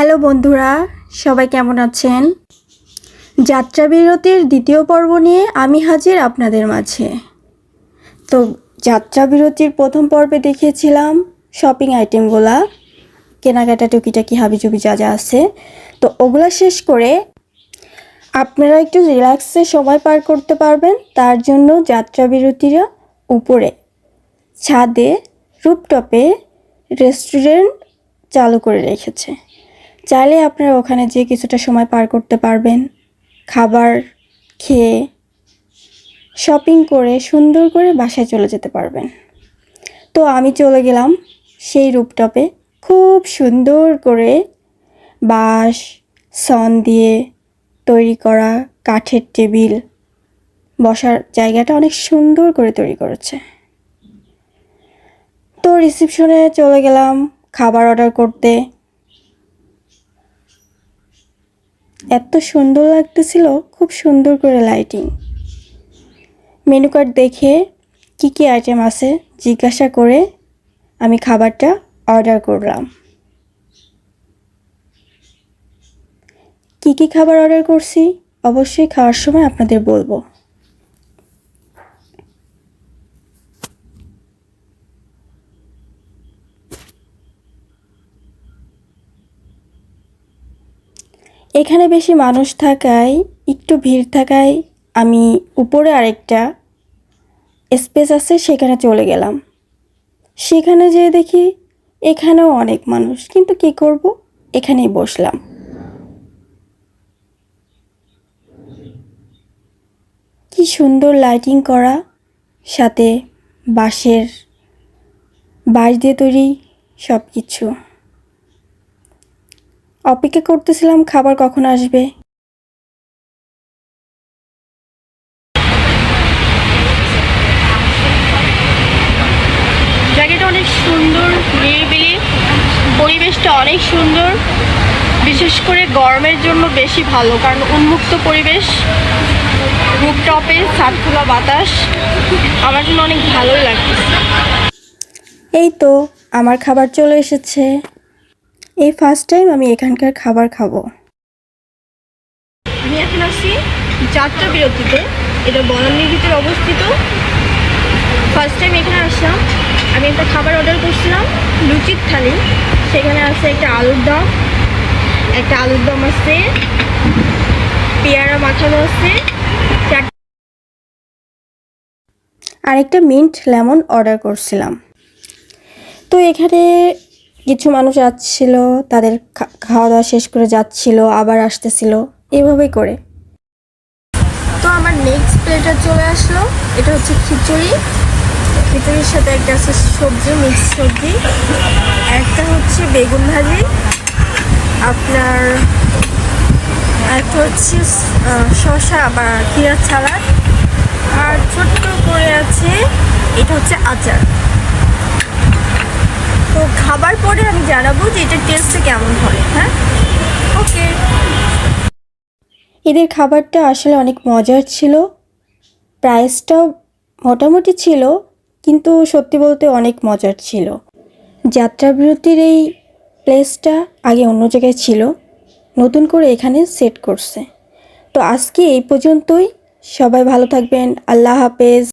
Hello বন্ধুরা, সবাই কেমন আছেন? যাত্রা বিরতির দ্বিতীয় পর্ব নিয়ে আমি হাজির আপনাদের মাঝে। তো যাত্রা বিরতির প্রথম পর্বে দেখিয়েছিলাম শপিং আইটেমগুলা কেনাকাটা টুকিটাকি হাবিজুবি যা যা আছে। তো ওগুলা শেষ করে আপনারা একটু রিল্যাক্সে সময় পার করতে পারবেন, তার জন্য যাত্রা বিরতিরা উপরে ছাদে রুপটপে রেস্টুরেন্ট চালু করে রেখেছে। চাইলে আপনারা ওখানে যেয়ে কিছুটা সময় পার করতে পারবেন। খাবার খেয়ে শপিং করে, সুন্দর করে বাসায় চলে যেতে পারবেন। তো আমি চলে গেলাম সেই রূপটপে। খুব সুন্দর করে বাঁশ, সন দিয়ে তৈরি করা কাঠের টেবিল বসার জায়গাটা অনেক সুন্দর করে তৈরি করেছে। তো রিসেপশনে চলে গেলাম খাবার অর্ডার করতে। এত সুন্দর লাগতেছিল, খুব সুন্দর করে লাইটিং মেনু কার্ড দেখে কি কি আইটেম আছে জিজ্ঞাসা করে আমি খাবারটা অর্ডার করলাম। কি কি খাবার অর্ডার করছি? অবশ্যই খাওয়ার সময় আপনাদের বলব। এখানে বেশি মানুষ থাকায়, একটু ভিড় থাকায় আমি উপরে আরেকটা স্পেস আছে, সেখানে চলে গেলাম। সেখানে যেয়ে দেখি এখানেও অনেক মানুষ, কিন্তু কি করব? এখানেই বসলাম। কি সুন্দর লাইটিং করা, সাথে বাঁশের বাঁশ দিয়ে তৈরি সব কিছু অপেক্ষা করতেছিলাম খাবার কখন আসবে? জায়গাটা অনেক সুন্দর নিরিবিলি পরিবেশটা অনেক সুন্দর। বিশেষ করে গরমের জন্য বেশি ভালো কারণ উন্মুক্ত পরিবেশ রুপটপে ছাদখোলা বাতাস আমার জন্য অনেক ভালোই লাগছে এই তো আমার খাবার চলে এসেছে। এই ফার্স্ট টাইম আমি এখানকার খাবার খাব। আমি এখন আছি যাত্রা বিরতিতে। এটা বনানীর ভিতরে অবস্থিত। ফার্স্ট টাইম এখানে আসলাম। আমি একটা খাবার অর্ডার করছিলাম লুচির থালি। সেখানে আছে একটা আলুর দম। একটা আলুর দম আছে। পেয়ারা মাখানো আছে। আরেকটা মিন্ট লেমন অর্ডার করছিলাম। তো এখানে কিছু মানুষ আসছিল তাদের খাওয়া দাওয়া শেষ করে যাচ্ছিল, আবার আসতেছিল। এভাবেই করে। তো আমার নেক্সট প্লেটটা চলে আসলো। এটা হচ্ছে খিচুড়ি। খিচুড়ির সাথে একটা আছে সবজি মিক্স সবজি। একটা হচ্ছে বেগুন ভাজি। আপনার একটা হচ্ছে শসা বা কিরা ছাড়ার আর ছোট্ট করে আছে এটা হচ্ছে আচার তো খাবার পরে আমি জানাব যে এটার টেস্টটা কেমন হয় হ্যাঁ? ওকে এদের খাবারটা আসলে অনেক মজার ছিল। প্রাইসটাও মোটামুটি ছিল, কিন্তু সত্যি বলতে অনেক মজার ছিল। যাত্রাবিরতির এই প্লেসটা আগে অন্য জায়গায় ছিল, নতুন করে এখানে সেট করছে। তো আজকে এই পর্যন্তই। সবাই ভালো থাকবেন। আল্লাহ হাফেজ।